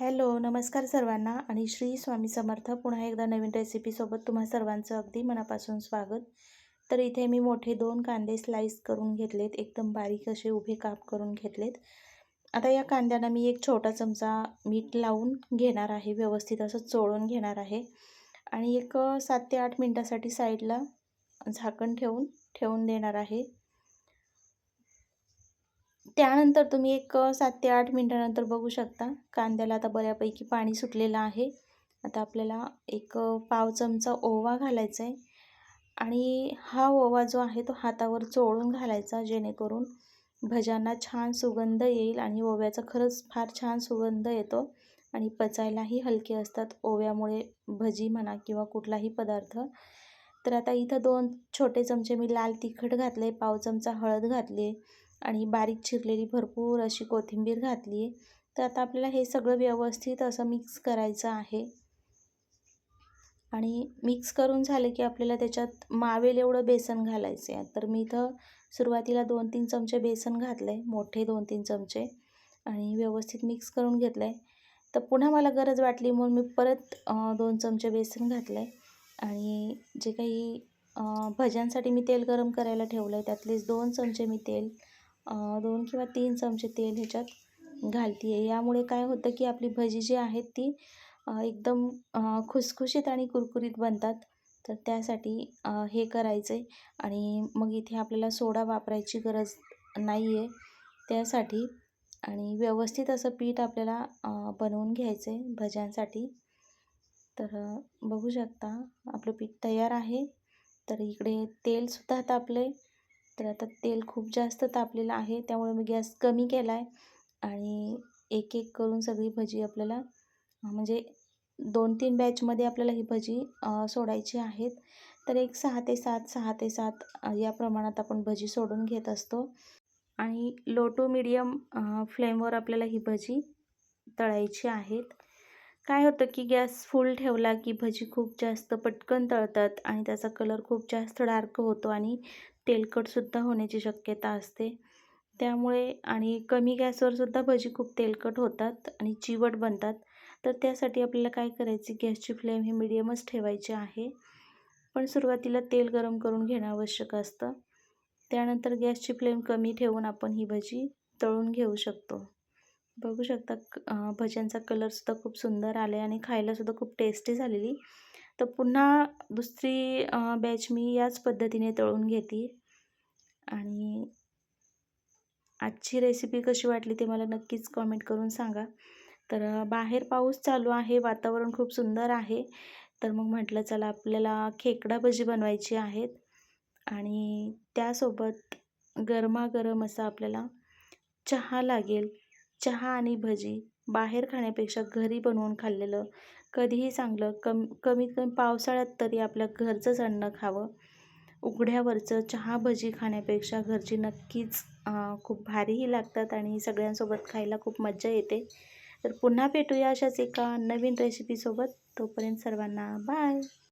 Hello नमस्कार सर्वांना आणि श्री स्वामी समर्थ पुन्हा एकदा नवीन रेसिपीसोबत तुम्हा सर्वांचं अगदी मनापासून स्वागत. तर इथे मी मोठे दोन कांदे स्लाईस करून घेतलेत एकदम बारीक असे उभे काप करून घेतलेत. आता या कांद्यांना मी एक छोटा चमचा मीठ लावून घेणार आहे व्यवस्थित असं चोळून घेणार आहे. आणि एक सात ते आठ मिनटासाठी साईडला झाकण ठेवून ठेवून देणार आहे. त्यानंतर तुम्ही एक सात ते आठ मिनटानंतर बघू शकता. कांद्याला आता बऱ्यापैकी पाणी सुटलेलं आहे. आता आपल्याला एक पाव चमचा ओवा घालायचा आहे. आणि हा ओवा जो आहे तो हातावर चोळून घालायचा जेणेकरून भज्यांना छान सुगंध येईल आणि ओव्याचा खरंच फार छान सुगंध येतो आणि पचायलाही हलके असतात. ओव्यामुळे भजी म्हणा किंवा कुठलाही पदार्थ. तर आता इथं दोन छोटे चमचे मी लाल तिखट घातले पाव चमचा हळद घातली आणि बारीक चिरलेली भरपूर अशी कोथिंबीर घातली आहे तर आता आपल्याला हे सगळं व्यवस्थित असं मिक्स करायचं आहे. आणि मिक्स करून झालं की आपल्याला त्याच्यात मावेल एवढं बेसन घालायचं आहे तर मी इथं सुरुवातीला दोन तीन चमचे बेसन घातलं आहे मोठे दोन तीन चमचे. आणि व्यवस्थित मिक्स करून घेतलं आहे तर पुन्हा मला गरज वाटली म्हणून मी परत दोन चमचे बेसन घातलं आहे आणि जे काही भज्यांसाठी मी तेल गरम करायला ठेवलं आहे त्यातलेच दोन चमचे मी तेल दोन किंवा तीन चमचे तेल ह्याच्यात घालते आहे यामुळे काय होतं की आपली भजी जी आहेत ती एकदम खुसखुशीत आणि कुरकुरीत बनतात. तर त्यासाठी हे करायचं आहे आणि मग इथे आपल्याला सोडा वापरायची गरज नाही आहे त्यासाठी आणि व्यवस्थित असं पीठ आपल्याला बनवून घ्यायचं आहे भज्यांसाठी. तर बघू शकता आपलं पीठ तयार आहे. तर इकडे तेलसुद्धा तापलं आहे तर आता तेल खूप जास्त तापलेलं आहे त्यामुळे मी गॅस कमी केला आहे आणि एक एक करून सगळी भजी आपल्याला म्हणजे दोन तीन बॅचमध्ये आपल्याला ही भजी सोडायची आहेत. तर एक सहा ते सात सहा ते सात या प्रमाणात आपण भजी सोडून घेत असतो. आणि लो टू मिडियम फ्लेमवर आपल्याला ही भजी तळायची आहेत. काय होतं की गॅस फुल ठेवला की भजी खूप जास्त पटकन तळतात आणि त्याचा कलर खूप जास्त डार्क होतो आणि तेलकटसुद्धा होण्याची शक्यता असते. त्यामुळे आणि कमी गॅसवरसुद्धा भजी खूप तेलकट होतात आणि चिवट बनतात. तर त्यासाठी आपल्याला काय करायची गॅसची फ्लेम ही मिडियमच ठेवायची आहे. पण सुरुवातीला तेल गरम करून घेणं आवश्यक असतं. त्यानंतर गॅसची फ्लेम कमी ठेवून आपण ही भजी तळून घेऊ शकतो. बघू शकता भज्यांचा कलरसुद्धा खूप सुंदर आला आहे आणि खायलासुद्धा खूप टेस्टी झालेली. तर पुन्हा दुसरी बॅच मी याच पद्धतीने तळून घेते. आणि आजची रेसिपी कशी वाटली ते मला नक्कीच कॉमेंट करून सांगा. तर बाहेर पाऊस चालू आहे वातावरण खूप सुंदर आहे. तर मग म्हटलं चला आपल्याला खेकडा भजी बनवायची आहेत. आणि त्यासोबत गरमागरम असा आपल्याला चहा लागेल. चहा आणि भजी बाहेर खाण्यापेक्षा घरी बनवून खाल्लेलं कधीही चांगलं कम कमीत कमी पावसाळ्यात तरी आपल्या घरचंच अन्न खावं. उघड्यावरचं चहा भजी खाण्यापेक्षा घरची नक्कीच खूप भारीही लागतात आणि सगळ्यांसोबत खायला खूप मज्जा येते. तर पुन्हा भेटूया अशाच एका नवीन रेसिपीसोबत तोपर्यंत सर्वांना बाय